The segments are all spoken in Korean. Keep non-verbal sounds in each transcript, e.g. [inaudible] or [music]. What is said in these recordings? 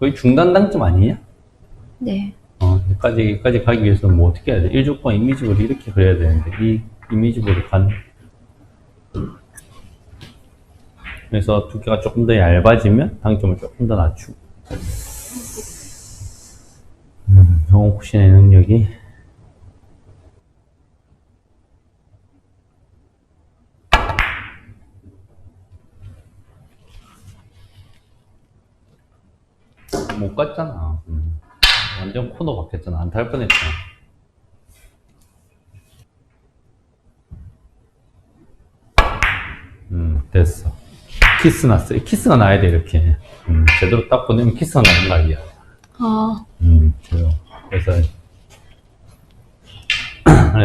거의 중단 당점 아니냐? 네. 어, 여기까지, 여기까지 가기 위해서는 뭐 어떻게 해야 돼? 1조건 이미지볼이 이렇게 그려야 되는데, 이 이미지볼이 간. 그래서 두께가 조금 더 얇아지면 당점을 조금 더 낮추고. 음, 영어 쿠션의 능력이. 못 갔잖아. 음. 완전 코너 박혔잖아. 안 탈 뻔했잖아. 음, 됐어. 키스 났어. 키스가 나야 돼, 이렇게. 음, 제대로 딱 보내면 키스가 나는 날이야. 아, 음, 그래요. 그래서,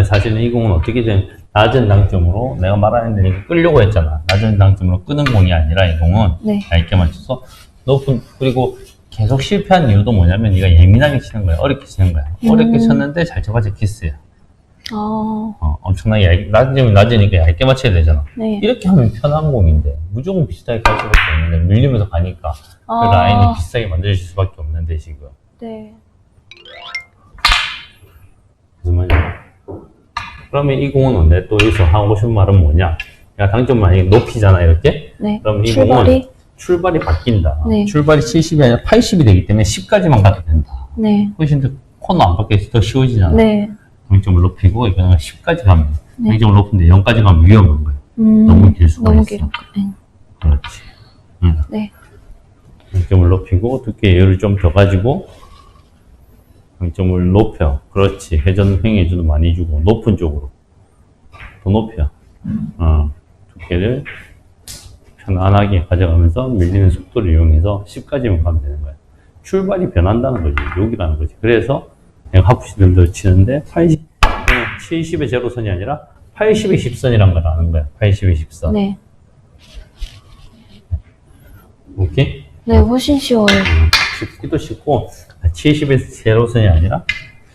사실은 이 공은 어떻게든 낮은 당점으로 내가 말하는 데 끌려고 했잖아. 낮은 당점으로 끄는 공이 아니라 이 공은 네. 얇게 맞춰서 높은, 그리고 계속 실패한 이유도 뭐냐면 네가 예민하게 치는 거야. 어렵게 치는 거야. 어렵게 음. 쳤는데 잘 쳐봤자 키스야. 아, 어, 엄청나게 얇, 낮으면 낮으니까 얇게 맞춰야 되잖아. 네. 이렇게 하면 편한 공인데 무조건 비슷하게 갈 수밖에 없는데 밀리면서 가니까 그 아. 라인을 비슷하게 만들어줄 수밖에 없는데 지금 네. 무슨 말이야? 그러면 이 공은 언제 또 여기서 하고 싶은 말은 뭐냐? 야 당점 만약에 높이잖아 이렇게 네. 그럼 이? 공은 출발이 바뀐다. 네. 출발이 70이 아니라 80이 되기 때문에 10까지만 가도 된다. 네. 훨씬 더 코너 안 바뀌어서 더 쉬워지잖아. 네. 당점을 높이고 이거는 10까지 가면 네. 당점을 높은데 0까지 가면 위험한 거야. 음, 너무 길 수가 너무 있어. 네. 그렇지. 응. 네. 강점을 높이고 두께 열을 좀 더 가지고 강점을 높여. 그렇지. 회전 횡회전도 많이 주고 높은 쪽으로 더 높여. 어, 두께를 편안하게 가져가면서 밀리는 속도를 이용해서 10까지만 가면 되는 거야. 출발이 변한다는 거지. 여기라는 거지. 그래서 내가 하프 시들도 치는데 80, 70의 제로선이 아니라 80의 10선이란 걸 아는 거야. 80의 10선. 네. 오케이? 네, 훨씬 쉬워요. 쉽기도 쉽고 70의 제로선이 아니라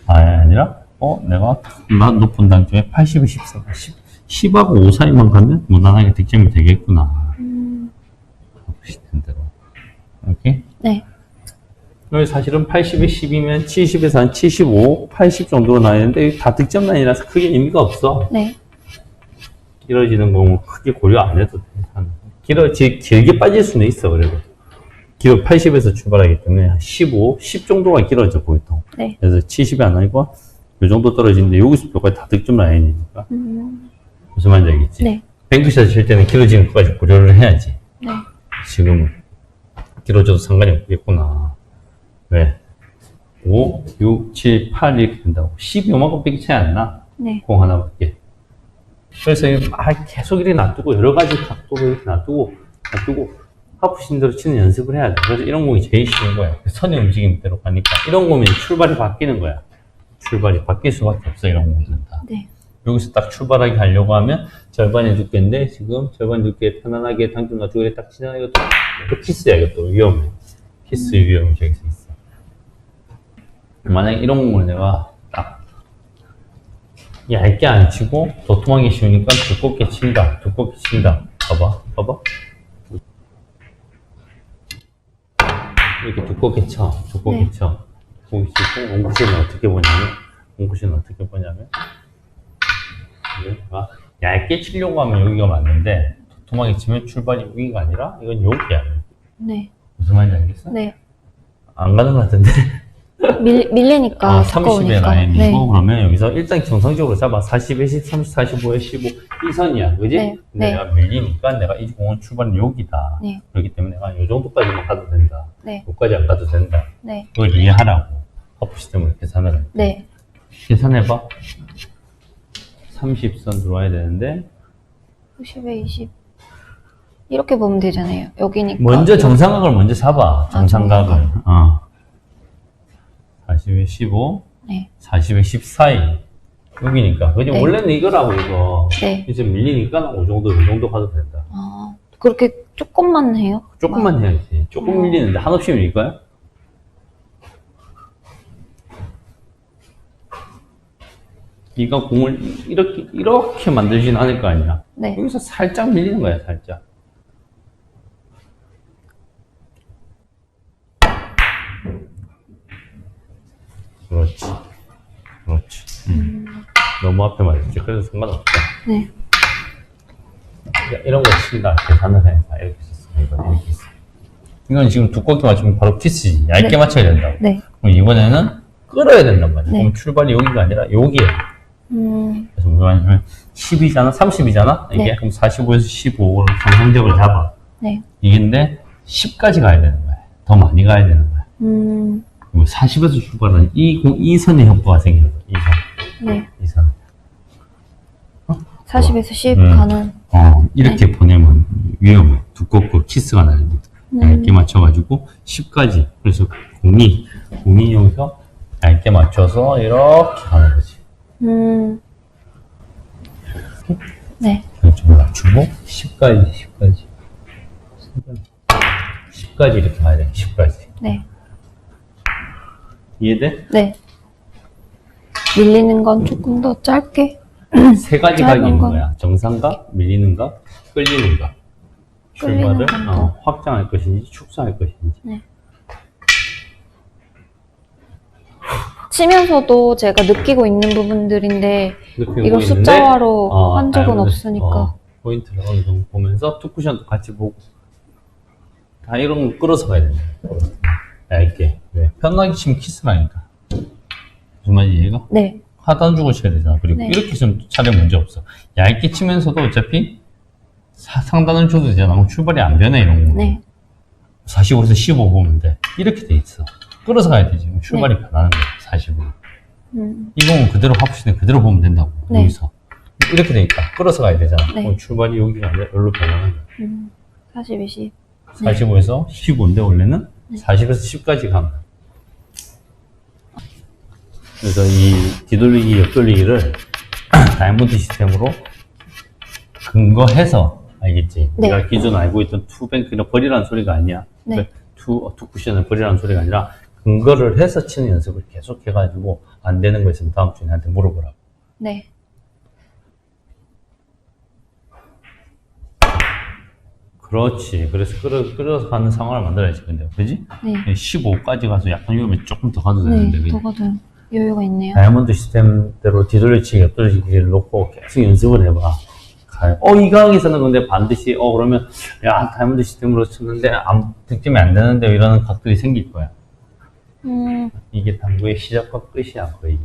아 아니라 어 내가 나 높은 당점에 80의 14 10, 10하고 5 사이만 가면 무난하게 득점이 되겠구나 음, 보시는 대로 오케이 네. 사실은 80에 10이면 70에서 한 75, 80 정도로 나뉘는데 다 득점 라인이라서 크게 의미가 없어 네. 길어지는 공은 크게 고려 안 해도 돼 한- 길어지 길게 빠질 수는 있어 그래도 길어 80에서 출발하기 때문에 한 15, 10 정도가 길어져 보통 네. 그래서 70이 안 나고 이 정도 떨어지는데 여기서 몇다 득점 라인이니까 음, 무슨 말인지 알겠지? 네. 뱅크샷 칠 때는 길어지는 것까지 고려를 해야지 네. 지금은 길어져도 상관이 없겠구나 왜? 5, 6, 7, 8 이렇게 된다고 10이 요만큼밖에 차이 안 나? 네. 공 하나밖에 그래서 이막 계속 이렇게 놔두고 여러 가지 각도로 이렇게 놔두고 놔두고 하프신대로 치는 연습을 해야 돼 그래서 이런 공이 제일 쉬운 거야 선의 움직임대로 가니까 이런 공은 출발이 바뀌는 거야 출발이 바뀔 수밖에 없어 이런 공들은 다 네. 여기서 딱 출발하게 하려고 하면 절반의 두께인데 지금 절반 두께 편안하게 당점 놔두고 이렇게 딱 치는 이것도 또 키스야 이것도 위험해. 키스 위험이 저기서 있어. 만약에 이런 공을 내가 딱 얇게 안 치고 도톰하게 치우니까 두껍게 친다 두껍게 친다. 봐봐 봐봐. 이렇게 두껍게 쳐 두껍게 네. 쳐. 두껍게 치고 원쿠션은 어떻게 보냐면 원쿠션은 어떻게 보냐면 내가 얇게 치려고 하면 여기가 맞는데 도톰하게 치면 출발이 여기가 아니라 이건 여기야 네. 무슨 말인지 알겠어? 네. 안 가는 것 같은데 밀, 밀리니까. 아, 30의 두꺼우니까. 라인이고 네. 그러면 여기서 일단 정상적으로 잡아 40에 10, 30, 45에 15 이 선이야 그지? 네, 네. 내가 밀리니까 내가 이 공은 출발은 여기다 네. 그렇기 때문에 내가 이 정도까지만 가도 된다 네. 여기까지 안 가도 된다 네. 그걸 이해하라고 허프 시스템을 계산을. 네. 계산해봐 30선 들어와야 되는데 90에 20. 이렇게 보면 되잖아요. 여기니까. 먼저 정상각을 먼저 잡아 정상각을 어. 40에 15 네. 40에 10 사이 여기니까 그지 네. 원래는 이거라고 이거 네. 이제 밀리니까 5 정도 이 정도 가도 된다 아, 그렇게 조금만 해요? 조금만 해야지 조금 어. 밀리는데 한없이 밀릴까요? 네가 공을 이렇게 이렇게 만들진 않을 거 아니야 네. 여기서 살짝 밀리는 거야 살짝 그렇지. 그렇지. 음. 너무 앞에 맞았지. 그래서 상관없다. 네. 이런 거 친다. 계산을 해. 아, 이렇게 썼어. 이거 이렇게 있어. 이건 지금 두껍게 맞추면 바로 키스지. 얇게 네. 맞춰야 된다고. 네. 그럼 이번에는 끌어야 된단 말이야. 네. 그럼 출발이 여기가 아니라 여기에. 음, 그래서 무슨 말이냐면 10이잖아? 30이잖아? 이게? 네. 그럼 45에서 15를 정상적으로 잡아. 네. 이긴데 10까지 가야 되는 거야. 더 많이 가야 되는 거야. 음, 그리고 40에서 출발하는 이, 공- 이 선의 효과가 생기는 거야. 이 선. 네. 이 선. 40에서 10 음. 가는. 어, 이렇게 보내면 위험해. 두껍고 키스가 나는데 음. 얇게 맞춰가지고 10까지. 그래서 공이, 공이 여기서 얇게 맞춰서 이렇게 가는 거지. 음, 네. 좀 맞추고 10까지, 10까지. 10까지 이렇게 가야 돼. 10까지. 네. 이해돼? 네. 밀리는 건 조금 더 짧게. [clears throat] 세 가지 짧은 각이 있는 건. 거야. 정상각, 밀리는가, 끌리는가. 끌리는 출발을 건 더. 어, 확장할 것인지 축소할 것인지. 네. 치면서도 제가 느끼고 있는 부분들인데 느끼고 이걸 있는데, 숫자화로 어, 한 적은 다이아몬드, 없으니까. 어, 포인트를 어느 정도 보면서 투쿠션도 같이 보고 다 이런 거 끌어서 가야 된다. 얇게. 왜? 편하게 치면 키스라니까. 무슨 말인지 얘가? 네. 하단 주고 쳐야 되잖아. 그리고 네. 이렇게 치면 차례 문제 없어. 얇게 치면서도 어차피 사- 상단을 줘도 되잖아. 그럼 출발이 안 되네, 이런 거. 네. 45에서 15 보면 돼. 이렇게 돼 있어. 끌어서 가야 되지. 그럼 출발이 변하는 거야, 40으로. 음, 이 공은 그대로 합시는 그대로 보면 된다고. 네. 여기서. 이렇게 돼 있다. 끌어서 가야 되잖아. 네. 그럼 출발이 여기가 아니라 여기로 변하는 거야. 음, 40, 20. 45에서 15인데 원래는 40에서 10까지 가면. 그래서 이 뒤돌리기, 옆돌리기를 [clears throat] 다이아몬드 시스템으로 근거해서 알겠지? 네. 내가 기존 알고 있던 투뱅크는 버리라는 소리가 아니야. 네. 투, 투 쿠션을 버리라는 소리가 아니라 근거를 해서 치는 연습을 계속 해가지고 안 되는 거 있으면 다음 주에 나한테 물어보라고. 네. 그렇지. 그래서 끌어, 끌어서 가는 상황을 만들어야지. 근데, 그지? 네. 15까지 가서 약간 위험해 조금 더 가도 되는데. 네. 그지? 더 가도 여유가 있네요. 다이아몬드 시스템대로 뒤돌려치기, 옆돌리기를 놓고 계속 연습을 해봐. 가- 어, 이 강에서는 근데 반드시, 어, 그러면, 야, 다이아몬드 시스템으로 쳤는데, 안, 득점이 안 되는데, 이러는 각들이 생길 거야. 음, 이게 당구의 시작과 끝이야, 거의.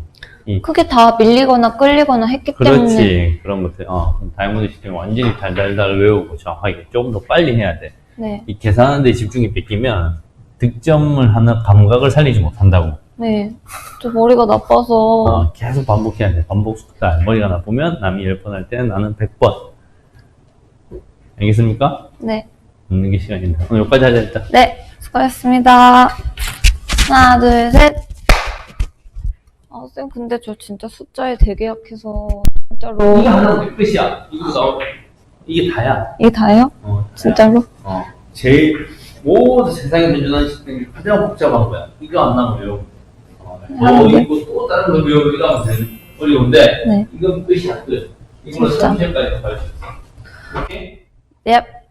이, 그게 다 밀리거나 끌리거나 했기 때문에. 그렇지. 그런 것들, 어, 다이아몬드 시스템 완전히 달달달 외우고 정확하게 조금 더 빨리 해야 돼. 네. 이 계산하는 데 집중이 뺏기면, 득점을 하는 감각을 살리지 못한다고. 네. 저 머리가 나빠서. 어, 계속 반복해야 돼. 반복 숙달. 머리가 나쁘면 남이 10번 할 때는 나는 100번. 알겠습니까? 네. 듣는 게 시간입니다. 오늘 여기까지 하자, 일단. 네. 수고하셨습니다. 하나, 둘, 셋. 아, 쌤, 근데 저 진짜 숫자에 되게 약해서, 진짜로. 이거 하나는 끝이야. 이거 이게 다야. 이게 다예요? 어, 진짜로? 어. 제일, 모든 세상에 존재하는 시스템이 가장 복잡한 거야. 이거 안 나면 외워. 어, 너 하는데? 이거 또 다른 거 외우고 이거 하면 되는 어려운데, 네. 이건 끝이야, 끝. 이걸로 진짜? 30까지 갈수 있어. 오케이? 네.